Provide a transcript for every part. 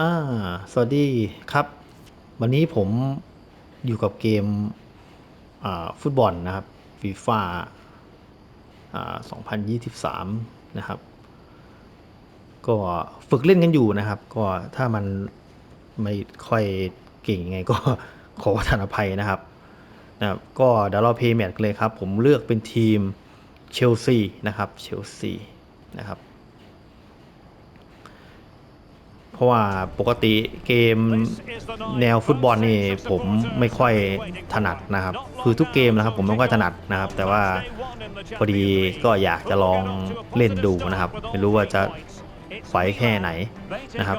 อ่า สวัสดีครับ วันนี้ผมอยู่กับเกมฟุตบอลนะครับฟีฟ่า2023 นะครับ ก็ฝึกเล่นกันอยู่นะครับ ก็ถ้ามันไม่ค่อยเก่งยังไงก็ขอทานอภัยนะครับนะครับ ก็เดี๋ยวเราเพย์แมตช์กันเลยครับ ผมเลือกเป็นทีมเชลซีนะครับ เชลซีนะครับ เพราะว่าปกติเกมแนวฟุตบอลนี่ผมไม่ค่อยถนัดนะครับ คือทุกเกมนะครับผมไม่ค่อยถนัดนะครับ แต่ว่าพอดีก็อยากจะลองเล่นดูนะครับ ไม่รู้ว่าจะไฟแค่ไหนนะครับ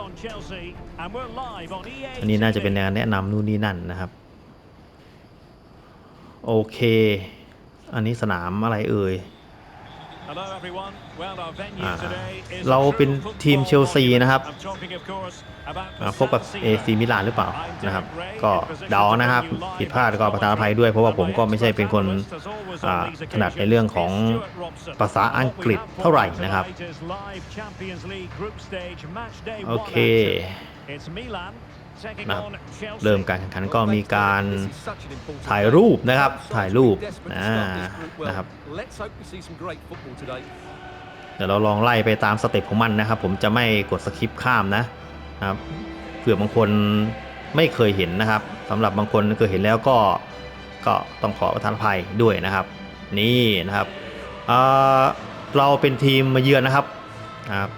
อันนี้น่าจะเป็นแนวแนะนำนู่นนี่นั่นนะครับ โอเค อันนี้สนามอะไรเอ่ยอ่า เราเป็นทีมเชลซีนะครับอ่าพบกับเอซีมิลานหรือเปล่านะครับ ก็เดานะครับผิดพลาดก็ประทานอภัยด้วยเพราะว่าผมก็ไม่ใช่เป็นคนอ่าถนัดในเรื่องของภาษาอังกฤษเท่าไหร่นะครับ โอเคนะครับเริ่มการแข่งขันก็มีการถ่ายรูปนะครับ ถ่ายรูปอ่านะครับ เดี๋ยวเราลองไล่ไปตามสเต็ปของมันนะครับ ผมจะไม่กดสคิปข้ามนะครับเผื่อบางคนไม่เคยเห็นนะครับสำหรับบางคนเคยเห็นแล้วก็ก็ต้องขอประทานอภัยด้วยนะครับ นี่นะครับเเราเป็นทีมมาเยือนนะครับครับ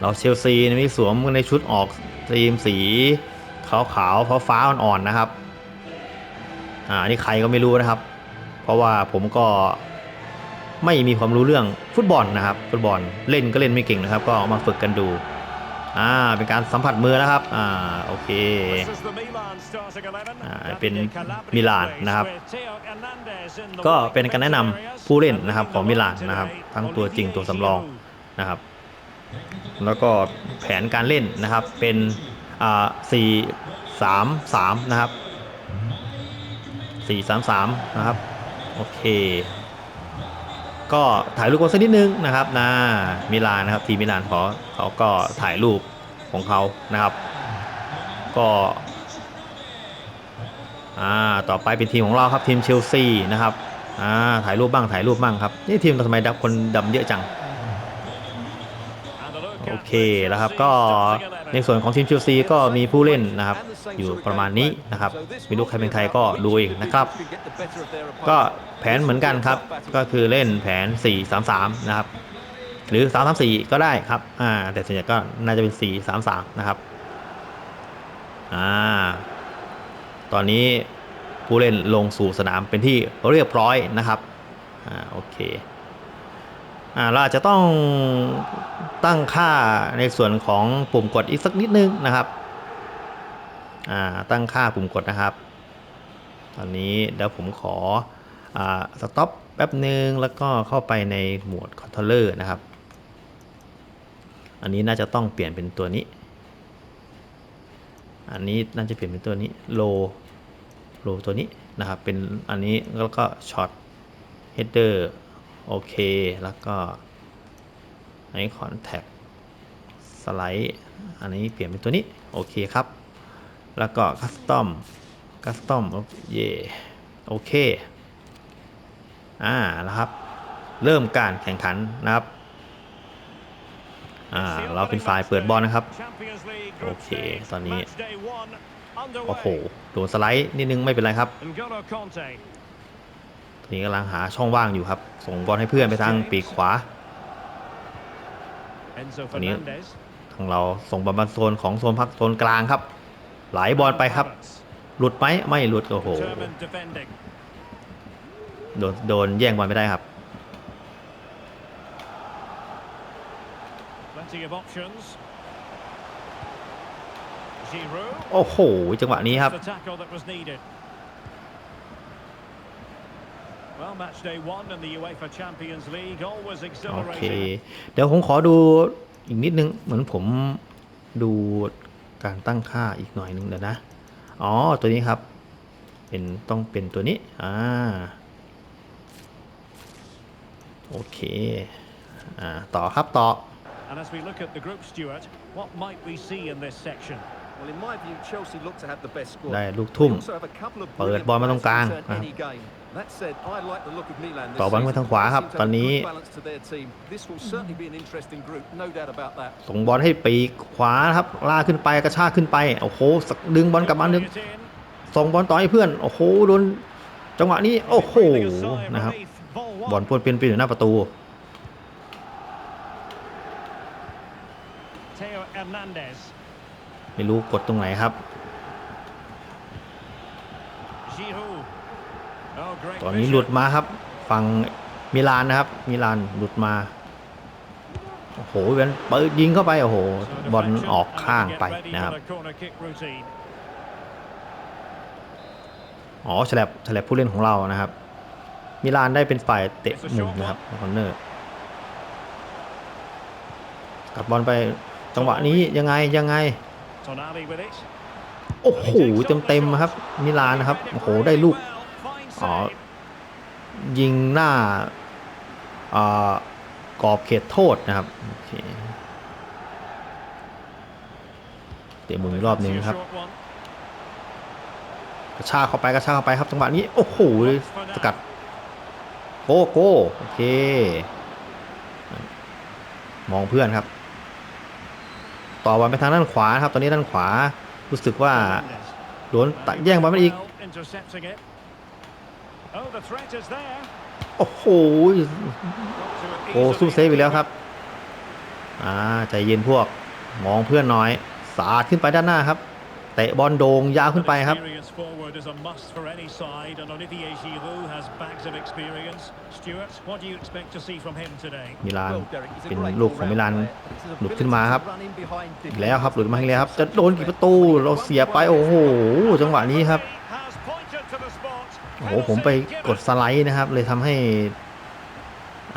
เราเชลซีนี่สวมในชุดออกทีมสีขาวขาวฟ้าฟ้าอ่อนๆนะครับ อ่านี่ใครก็ไม่รู้นะครับ เพราะว่าผมก็ ไม่มีความรู้เรื่องฟุตบอลนะครับ ฟุตบอลเล่นก็เล่นไม่เก่งนะครับ ก็มาฝึกกันดูอ่าเป็นการสัมผัสมือนะครับอ่าโอเคอ่าเป็นมิลานนะครับ ก็เป็นการแนะนำผู้เล่นนะครับของมิลานนะครับ ทั้งตัวจริงตัวสำรองนะครับ แล้วก็แผนการเล่นนะครับเป็นอ่าสี่สามสามนะครับสี่สามสามนะครับ โอเค ก็ถ่ายรูปกันสักนิดนึงนะครับนะมิลานนะครับทีมมิลานเขาเขาก็ถ่ายรูปของเขานะครับ ก็อ่าต่อไปเป็นทีมของเราครับทีมเชลซีนะครับอ่าถ่ายรูปบ้างถ่ายรูปบ้างครับนี่ทีมทำไมดับคนดำเยอะจัง โอเคแล้วครับก็ในส่วนของทีมเชลซีก็มีผู้เล่นนะครับ อยู่ประมาณนี้นะครับไม่รู้ใครเป็นใครก็ดูเองนะครับ ก็แผนเหมือนกันครับ ก็คือเล่นแผน 4 3 3 นะครับ หรือ 3 3 4 ก็ได้ครับอ่าแต่ส่วนใหญ่ก็น่าจะเป็น 4 3 3 นะครับอ่าตอนนี้ผู้เล่นลงสู่สนามเป็นที่เรียบร้อยนะครับอ่าโอเค เราอาจจะต้องตั้งค่าในส่วนของปุ่มกดอีกสักนิดนึงนะครับตั้งค่าปุ่มกดนะครับ ตอนนี้เดี๋ยวผมขอสต็อปแป๊บหนึ่งแล้วก็เข้าไปในหมวดคอนโทรลเลอร์นะครับ อันนี้น่าจะต้องเปลี่ยนเป็นตัวนี้ อันนี้น่าจะเปลี่ยนเป็นตัวนี้โลโลตัวนี้นะครับ เป็นอันนี้แล้วก็ช็อตเฮดเดอร์ โอเค แล้วก็ อันนี้คอนแทคสไลด์ อันนี้เปลี่ยนเป็นตัวนี้ โอเคครับ แล้วก็คัสตอม คัสตอมเย่โอเค อ่า แล้วครับ เริ่มการแข่งขันนะครับ อ่า เราเป็นฝ่ายเปิดบอลนะครับ โอเค ตอนนี้ โอ้โห โดนสไลด์นิดนึงไม่เป็นไรครับ นี้กำลังหาช่องว่างอยู่ครับ ส่งบอลให้เพื่อนไปทางปีกขวาตอนนี้ทางเราส่งบอลมาโซนของโซนพักโซนกลางครับ ไหลบอลไปครับ หลุดไหมไม่หลุดโอ้โหโดนโดนแย่งบอลไม่ได้ครับ โอ้โห จังหวะนี้ครับ โอเค เดี๋ยวผมขอดูอีกนิดนึง เหมือนผมดูการตั้งค่าอีกหน่อยนึงเดี๋ยวนะ อ๋อ ตัวนี้ครับ เป็นต้องเป็นตัวนี้ อ่า โอเค อ่า ต่อครับต่อ And as we look at the group, Stuart, what might we see in this section? Well, in my view, Chelsea look to have the best squad. ได้ลูกทุ่ม They also have a couple of เปิด brilliant บอลมาตรงกลาง players who นะ turn ครับ any game. That said, I like the look of Milan this ต่อบอลไป season. ทางขวาครับ They seem to ตอน have a นี้ good balance to their team. This will certainly be an interesting group, no doubt about that. ส่งบอลให้ปีกขวานะครับลากขึ้นไปกระชากขึ้นไปโอ้โหสักดึงบอลกลับมาดึง Playing it in. ส่งบอลต่อให้เพื่อนโอ้โหโดนจังหวะนี้โอ้โห Breathing a sigh of นะครับ relief. Ball บอล one. ปวนเปลี่ยนไปอยู่หน้าประตู Teo Hernandez. ไม่รู้กดตรงไหนครับ ตอนนี้หลุดมาครับ ฝั่งมิลานนะครับ มิลานหลุดมา โอ้โหเวนเปิดยิงเข้าไป โอ้โห บอลออกข้างไปนะครับ อ๋อฉลับฉลับผู้เล่นของเรานะครับ มิลานได้เป็นฝ่ายเตะมุมนะครับคอนเนอร์กลับบอลไปจังหวะนี้ยังไงยังไง โอ้โหเต็มๆครับมิลานนะครับ โอ้โหได้ลูก อ๋อ save. ยิงหน้าอ่ากรอบเขตโทษนะครับ โอเค เตะมุมอีกรอบหนึงครับ Short one. กระชากเข้าไปกระชากเข้าไปครับจังหวะนี้ โอ้โหสกัด โกโก้โอเค มองเพื่อนครับ ต่อบอลไปทางด้านขวาครับ ตอนนี้ด้านขวารู้สึกว่า Hernandez. โดนตัดแย่งบอลไปอีก Well intercepting it. Oh, the threat is there. โอ้โห Got to โอ้ easily สู้เซฟอีกแล้วครับ อ่าใจเย็นพวก มองเพื่อนน้อย สาดขึ้นไปด้านหน้าครับ เตะบอลโด่งยาวขึ้นไปครับ Experience forward is a must for any side, and Olivier Giroud has bags of experience. Stuart, what do you expect to see from him today? มิลาน Well, Derek, he's a เป็น great ลูกของมิลาน all-round player. His หลุดขึ้นมาครับ ability to run in behind อีกแล้วครับหลุดมาอีกแล้วครับ จะโดนกี่ประตู เราเสียไป โอ้โห จังหวะนี้ครับ Has pointed to the spot. โอ้โหผมไปกดสไลด์นะครับ เลยทำให้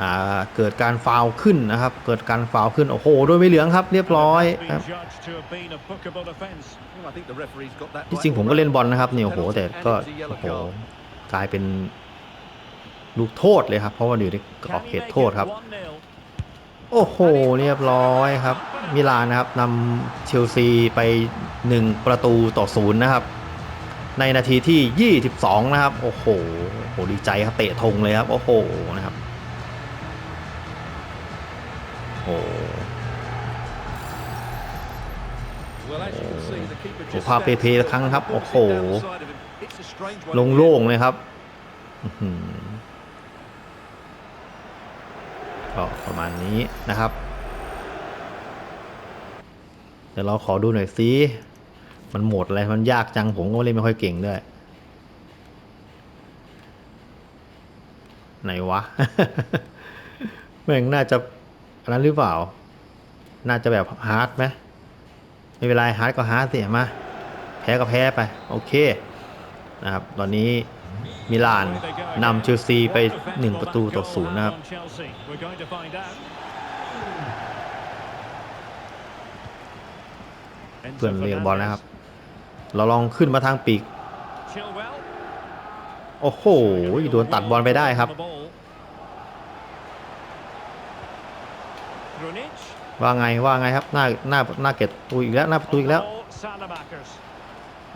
อ่าเกิดการฟาวล์ขึ้นนะครับ เกิดการฟาวล์ขึ้น โอ้โหโดนไม่เหลืองครับ เรียบร้อย Has ค been รับ judged to have been a bookable offence. Well, I think the referee's got that ที่ right จริงผมก็เล่นบอลนะครับนี่ Penalty โอ้โหแต่ and ก็ it's a yellow โอ้โห card. กลายเป็นลูกโทษเลยครับ เพราะว่าอยู่ในกรอบ Can เข he ต make โทษ it ครับ 1-0? โอ้โห เรียบร้อยครับ มิลานนะครับนำเชลซีไป 1 ประตูต่อศูนย์นะครับ ในนาทีที่ 22 นะครับ โอ้โหโหดีใจครับเตะธงเลยครับ โอ้โหนะครับโอ้โห Well, as you can see, the keeper โอ้ just ภาพ stands เพลย์ครั้งครับ โอ้โหโล่งๆเลยครับก็ประมาณนี้นะครับ เดี๋ยวเราขอดูหน่อยสิ มันโหมดอะไร มันยากจังผมก็เล่นไม่ค่อยเก่งด้วย ไหนวะ แม่งน่าจะอันนั้นหรือเปล่า น่าจะแบบฮาร์ดไหมไม่เป็นไรฮาร์ดก็ฮาร์ดสิมา แพ้ก็แพ้ไป โอเค นะครับ ตอนนี้มิลานนำเชลซีไป 1 ประตูต่อศูนย์นะครับเพื่อนเรียกบอลนะครับ เราลองขึ้นมาทางปีก Chilwell. โอ้โหโดนตัดบอลไปได้ครับ Grunic. ว่าไงว่าไงครับ หน้าหน้าหน้าเก็ตประตูอีกแล้วหน้าประตูอีกแล้ว Salamakers.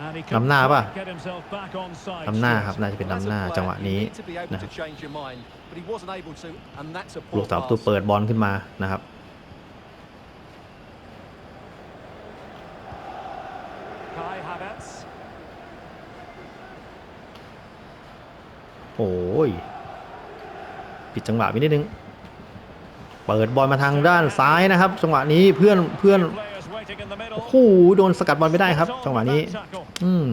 And he นำหน้าป่ะ couldn't get himself back onside. นำหน้า Stuart. ครับน่าจะเป็น Well, นำ as หน้า a player, จังหวะ you นี้ need to be able นะครับ to change your mind, but he wasn't able to, and that's a ลู poor กสามประตู pass. เปิดบอลขึ้นมานะครับ โอ้ยผิดจังหวะไปนิดนึง เปิดบอลมาทางด้านซ้ายนะครับ จังหวะนี้เพื่อนเพื่อนคู่โดนสกัดบอลไม่ได้ครับ จังหวะนี้ อืม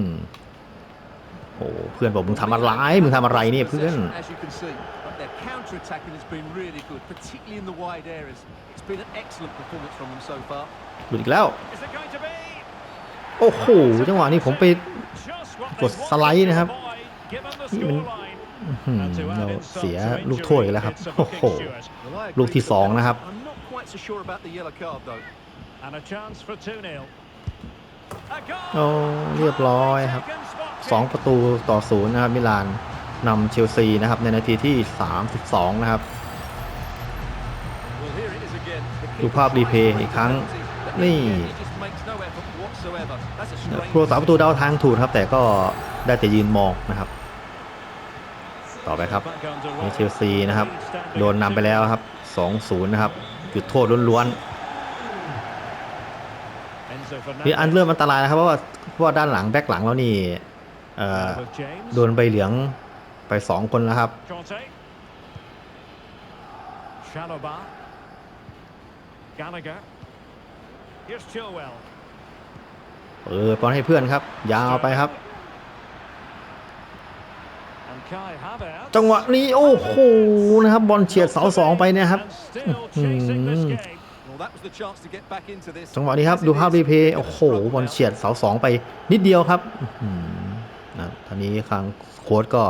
โอ้เพื่อนบอกมึงทำอะไรมึงทำอะไรเนี่ยเพื่อน หลุดอีกแล้ว โอ้โหจังหวะนี้ผมไปกดสไลด์นะครับนี่มัน scoreline. อื้อหือ And to add เรา insult เสีย to ลูกโทษอีกแล้วครับ injury, โอ้ it's a โห booking, Stuart. Well, I agree ลูกที่ with สอง that. นะครับ I'm not quite so sure about the yellow card though. And a chance for 2-0. A goal! โอ้เรียบร้อยครับ Second spot สอง kick. ประตูต่อศูนย์นะครับ มิลานนำเชลซีนะครับ ในนาทีที่ 32 นะครับ Well, here it is again. The ดูภาพรีเพย์อีกครั้ง นี่ผู้รักษาประตูเดาทางถูกครับ แต่ก็ได้แต่ยืนมองนะครับ ต่อไปครับนี่เชลซีนะครับ โดนนำไปแล้วครับ 2-0 นะครับ จุดโทษล้วนๆนี่อันเริ่มอันตรายนะครับเพราะว่าเพราะว่าด้านหลังแบ็คหลังแล้วนี่เอ่อโดนใบเหลืองไป 2 คนแล้วครับ Chalobah. Gallagher. Here's Chilwell. เปิดบอลให้เพื่อนครับ ยาวไปครับ And Kai Havertz. จังหวะนี้โอ้โหนะครับ บอลเฉียดเสาสองไปเนี่ยครับ And still chasing this Mhm. game. จังหวะนี้ครับดูภาพรีเพย์โอ้โหบอลเฉียดเสาสองไปนิดเดียวครับอื้อหือนะตอนนี้ทางโค้ชก็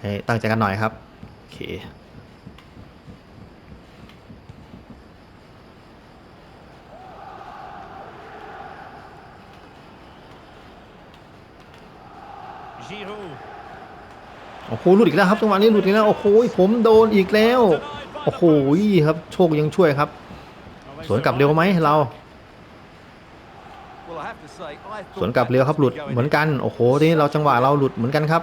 ให้ตั้งใจกันหน่อยครับโอเค โอ้โหหลุดอีกแล้วครับจังหวะนี้หลุดอีกแล้วโอ้โหผมโดนอีกแล้วโอ้โหครับ โชคยังช่วยครับ สวนกลับเร็วไหมเราสวนกลับเร็วครับหลุดเหมือนกันโอ้โหทีนี้เราจังหวะเราหลุดเหมือนกันครับ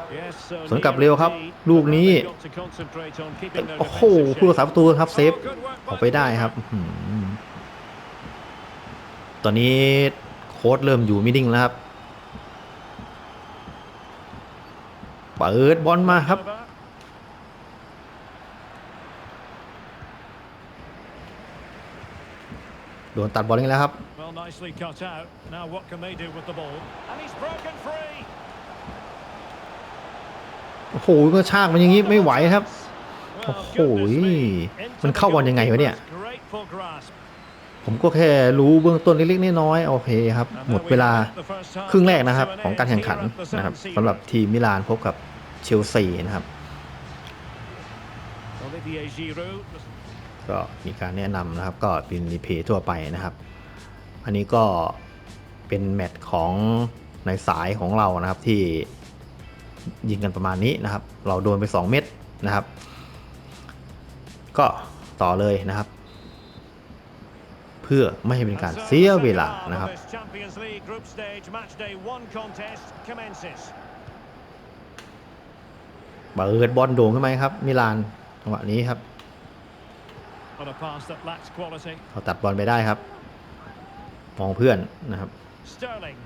สวนกลับเร็วครับ ลูกนี้โอ้โหผู้รักษาประตูครับเซฟออกไปได้ครับตอนนี้โค้ดเริ่มอยู่มินิ่งแล้วครับ เปิดบอลมาครับ Chalobah. โดนตัดบอลอีกแล้วครับ Well, nicely cut out. Now what can they do with the ball? And he's broken free. โอ้โหก็ชากมันอย่างนี้ไม่ไหวครับ Well, โอ้โห goodness me. มันเข้าบอลยังไงวะเนี่ย Grateful grasp. ผมก็แค่รู้เบื้องต้นเล็กๆน้อยๆโอเคครับ หมดเวลาครึ่งแรกนะครับ ของการแข่งขันนะครับสำหรับทีมมิลานพบกับ เชลซีนะครับ Olivier Giroud. ก็มีการแนะนำนะครับ ก็เป็นรีเพย์ทั่วไปนะครับ อันนี้ก็เป็นแมตช์ของในสายของเรานะครับที่ยิงกันประมาณนี้นะครับ เราโดนไป 2 เม็ดนะครับ ก็ต่อเลยนะครับ เพื่อไม่ให้เป็นการเสียเวลานะครับ Champions League group stage match day one contest commences. เปิดบอลโด่งขึ้นมาครับ มิลานจังหวะนี้ครับ On a pass that lacks quality. เขาตัดบอลไปได้ครับมองเพื่อนนะครับ Sterling.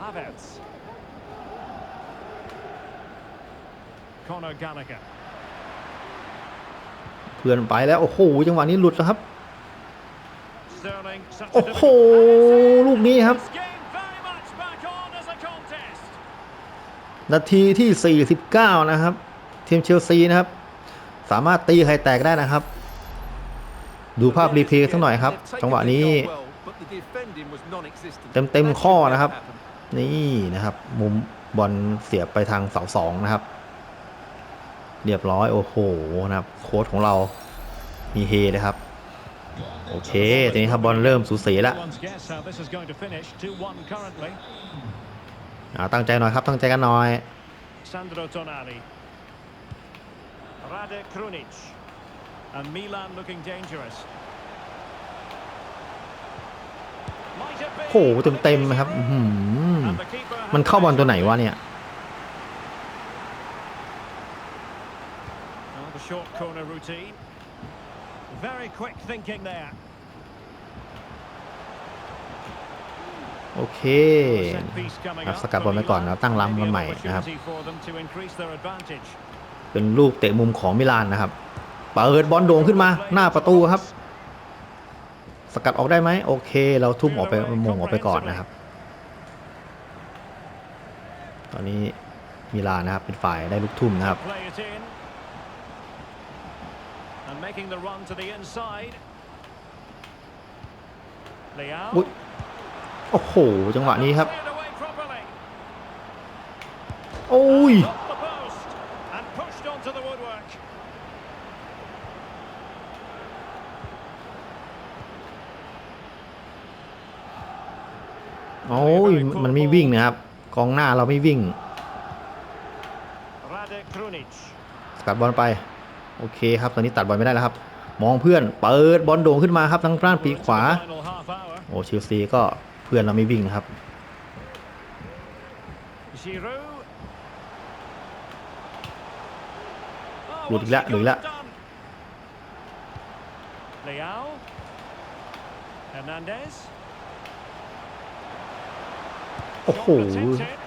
Havertz. Conor Gallagher. เพื่อนไปแล้ว โอ้โหจังหวะนี้หลุดแล้วครับ Sterling. such a โอ้โห difficult- ลูกนี้ครับ นาทีที่ 49 นะครับ ทีมเชลซีนะครับ สามารถตีใครแตกได้นะครับ ดูภาพรีเพย์สักหน่อยครับ จังหวะนี้ เต็มเต็มข้อนะครับ นี่นะครับ มุมบอลเสียบไปทางเสาสองนะครับ เรียบร้อยโอ้โหนะครับ โค้ชของเรามีเฮเลยครับโอเค ทีนี้ครับบอลเริ่มสูสีแล้ว Everyone's guess how this is going to finish. 2-1 currently. อ่าตั้งใจหน่อยครับตั้งใจกันหน่อย Sandro Tonali. Rade Krunic. And Milan looking dangerous. Might have been, โอ้โหเต็มๆนะครับอื้อหือ and the keeper มันเข้าบอลตัวไหนวะเนี่ย โอเค Set piece coming ครับ up สกัดบอลไว้ก่อนนะตั้ง Maybe ลำ an กันใหม่นะครับ opportunity for them to increase their advantage. เป็นลูกเตะมุมของมิลานนะครับเปิดบอลโด่งขึ้นมาหน้าประตูครับ สกัดออกได้ไหมโอเค เราทุ่มออกไปมงออกไปก่อนนะครับ ตอนนี้มิลานนะครับเป็นฝ่ายได้ลูกทุ่มนะครับ Play it in. And making the run to the inside. Leao. อุ๊ย โอ้โห จังหวะนี้ครับ Cleared away properly. โอ้ย Off the post. And pushed onto the woodwork. โอ้ย มันไม่วิ่งนะครับ กองหน้าเราไม่วิ่ง Rade Krunic. สกัดบอลไป โอเคครับ ตอนนี้ตัดบอลไม่ได้แล้วครับ มองเพื่อน เปิดบอลโด่งขึ้นมาครับทางด้านปีกขวา Final half hour. โอ้เชลซีก็เพื่อนเราไม่วิ่งนะครับ Giroud. Oh, หลุดอีกแล้ว what's หลุด he อีกแล้ว done? Leao. Hernandez. โอ้โห Shot protected.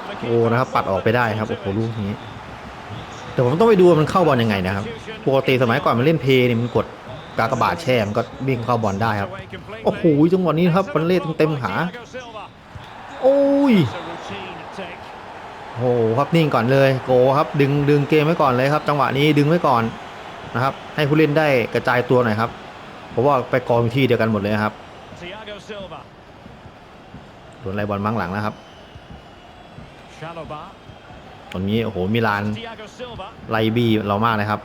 And the โอ้ keeper นะครับ ปัดออกไปได้ครับ โอ้โหลูกนี้ แต่ผมต้องไปดูว่ามันเข้าบอลยังไงนะครับ ปกติสมัยก่อนมันเล่นเพลย์นี่มันกด กากบาดแช่มันก็วิ่งเข้าบอลได้ครับ away completely. โอ้โหจังหวะนี้ครับมันเล่นเต็มๆขา Thiago Silva. โอ้ย It's a routine take. โอ้โหครับนิ่งก่อนเลยโกครับดึงดึงเกมไว้ก่อนเลยครับ จังหวะนี้ดึงไว้ก่อนนะครับ ให้ผู้เล่นได้กระจายตัวหน่อยครับเพราะว่าไปกองอยู่ที่เดียวกันหมดเลยครับ Thiago Silva. โดนไล่บอลมั้งหลังนะครับ Chalobah. ตอนนี้โอ้โหมิลาน Thiago Silva. ไล่บี้เรามากเลยครับ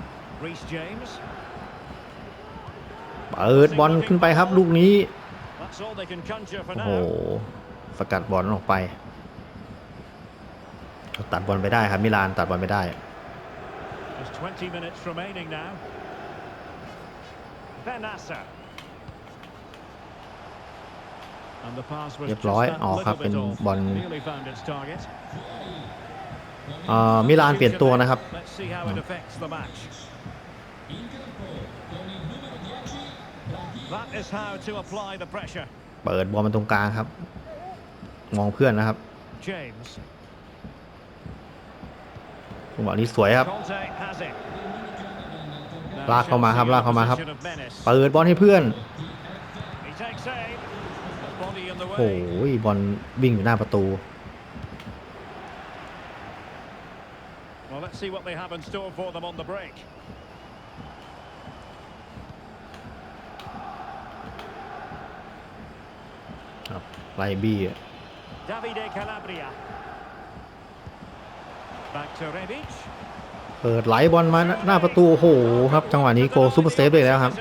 Reece James. เปิดบอลขึ้นไปครับลูกนี้ That's all they can conjure for โอ้โห now. สกัดบอลออกไป ตัดบอลไปได้ครับมิลานตัดบอลไปได้ There's 20 minutes remaining now. Benassa. And the pass was เรียบร้อย just that ออกครับ little เป็น bit off. บอล Really found its target. เอ่อมิลานเปลี่ยนตัวนะครับ Let's see how it affects the match. That is how to apply the pressure. เปิดบอลมาตรงกลางครับ มองเพื่อนนะครับ James. จังหวะนี้สวยครับ Conte has it. ลากเข้ามาครับลากเข้ามาครับ Position of menace. เปิดบอลให้เพื่อน He takes aim. The body in the โอ้ way. ยบอลวิ่งอยู่หน้าประตู Well, let's see what they have in store for them on the break. ครับไล่บี้ Davide Calabria. Back to Rebic. เปิดไหลบอลมาหน้าประตู โอ้โหครับ จังหวะนี้โกซูเปอร์เซฟเลยแล้วครับ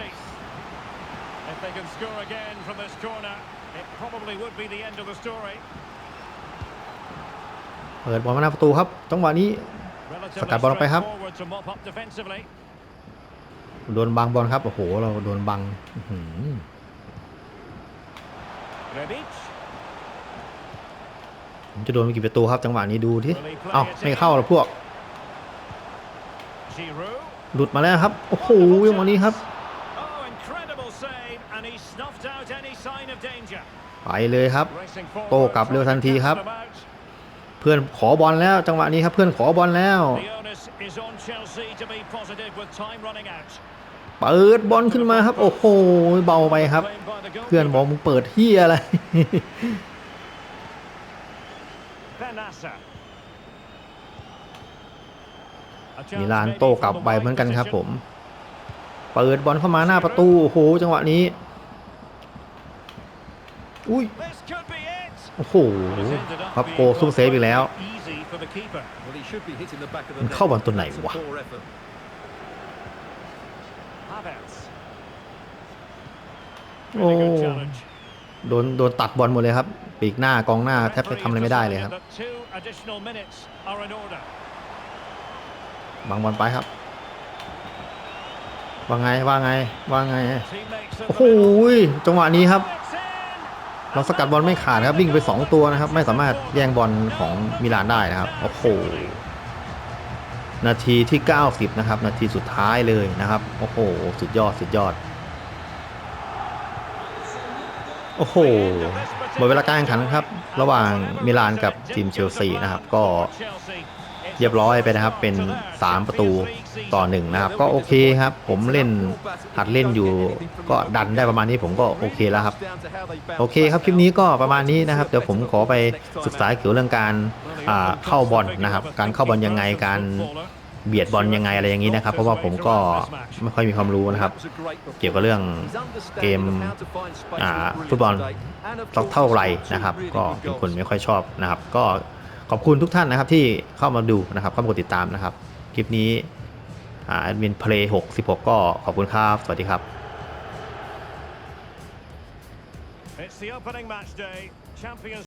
If they can score again from this corner, it probably would be the end of the story. เปิดบอลมาหน้าประตูครับ จังหวะนี้ Relatively สกัดบอลออกไปครับ straightforward to mop up defensively. โดนบังบอลครับ โอ้โห เราโดนบังอื้อหือ Rebic. ผมจะโดนไปกี่ประตูครับจังหวะนี้ดูที่เอ้าไม่เข้าหรอกพวก Giroud. หลุดมาแล้วครับ โอ้โหจังหวะนี้ครับ Oh, incredible save, and he snuffed out any sign of danger. ไปเลยครับ Racing forward, โต้กลับเร็วทันทีครับ trying to catch them out. เพื่อนขอบอลแล้วจังหวะนี้ครับเพื่อนขอบอลแล้ว เปิดบอลขึ้นมาครับ โอ้โหเบาไปครับ เพื่อนบอกมึงเปิดเฮียอะไรมีลานโตกลับไปเหมือนกันครับผม เปิดบอลเข้ามาหน้าประตู โอ้โห จังหวะนี้ อุ้ย โอ้โหครับโกซุ่มเซฟอีกแล้ว เข้าบอลตัวไหนวะ โอ้ Really good challenge. โดนโดนตัดบอลหมดเลยครับ ปีกหน้ากองหน้าแทบจะทำอะไรไม่ได้เลยครับ That two additional minutes are in order. บางบอลไปครับ ว่าไงว่าไงว่าไง Teammates in โอ้ the โห middle. จังหวะนี้ครับ It's in. เราสกัดบอลไม่ขาดครับวิ่งไป 2 ตัวนะครับ ไม่สามารถแย่งบอลของมิลานได้นะครับโอ้โห นาทีที่ 90 นะครับ นาทีสุดท้ายเลยนะครับ โอ้โห สุดยอดสุดยอด โอ้โหหมดเวลาการแข่งขันครับ ระหว่างมิลานกับทีมเชลซีนะครับ ก็ เรียบร้อยไปนะครับเป็น 3 ประตูต่อ1นะครับ ก็โอเคครับ ผมเล่นหัดเล่นอยู่ ก็ดันได้ประมาณนี้ผมก็โอเคแล้วครับ โอเคครับคลิปนี้ก็ประมาณนี้นะครับเดี๋ยวผมขอไปศึกษาเกี่ยวเรื่องการเข้าบอลนะครับ การเข้าบอลยังไงการเบียดบอลยังไงอะไรอย่างนี้นะครับ เพราะว่าผมก็ไม่ค่อยมีความรู้นะครับ เกี่ยวกับเรื่องเกมฟุตบอลสักเท่าไหร่นะครับ ก็เป็นคนไม่ค่อยชอบนะครับ ก็ ขอบคุณทุกท่านนะครับที่เข้ามาดูนะครับเข้ามากดติดตามนะครับ คลิปนี้แอดมินเพลย์หกสิบหกก็ขอบคุณครับ สวัสดีครับ It's the opening match day. Champions